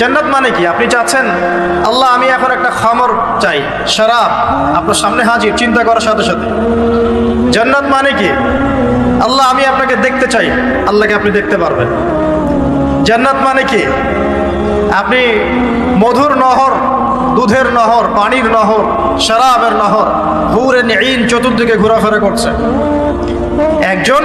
জান্নাত মানে কি? আপনি চাচ্ছেন, আল্লাহ, আমি এখন একটা খামর চাই, শরাব। আপনার সামনে হাজির, চিন্তা করার সাথে সাথে। জান্নাত মানে কি? আল্লাহ, আমি আপনাকে দেখতে চাই, আল্লাহকে আপনি দেখতে পারবেন। জান্নাত মানে কি? আপনি মধুর নহর, দুধের নহর, পানির নহর, শরাবের নহর হুরে নেইন চতুর্দিকে ঘোরাফেরা করছে একজন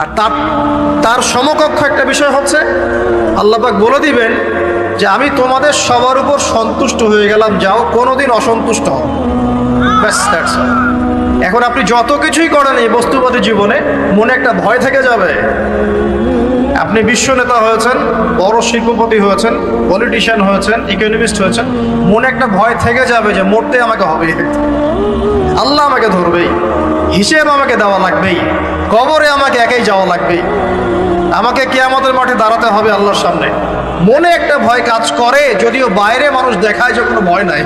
আর তার তার সমকক্ষ একটা বিষয় হচ্ছে আল্লাপাক বলে দিবেন যে আমি তোমাদের সবার উপর সন্তুষ্ট হয়ে গেলাম, যাও, কোনোদিন অসন্তুষ্ট হও। দ্যাটস এখন আপনি যত কিছুই করেন এই বস্তুবাদী জীবনে, মনে একটা ভয় থেকে যাবে। আপনি বিশ্ব নেতা হয়েছেন, বড় শিল্পপতি হয়েছেন পলিটিশিয়ান হয়েছেন ইকোনমিস্ট হয়েছেন, মনে একটা ভয় থেকে যাবে যে মরতে আমাকে হবে আল্লাহ আমাকে ধরবেই, হিসেব আমাকে দেওয়া লাগবেই। কবরে আমাকে একাই যাওয়া লাগবে। আমাকে কেয়ামতের মাঠে দাঁড়াতে হবে আল্লাহর সামনে। মনে একটা ভয় কাজ করে, যদিও বাইরে মানুষ দেখায় যে কোনো ভয় নাই।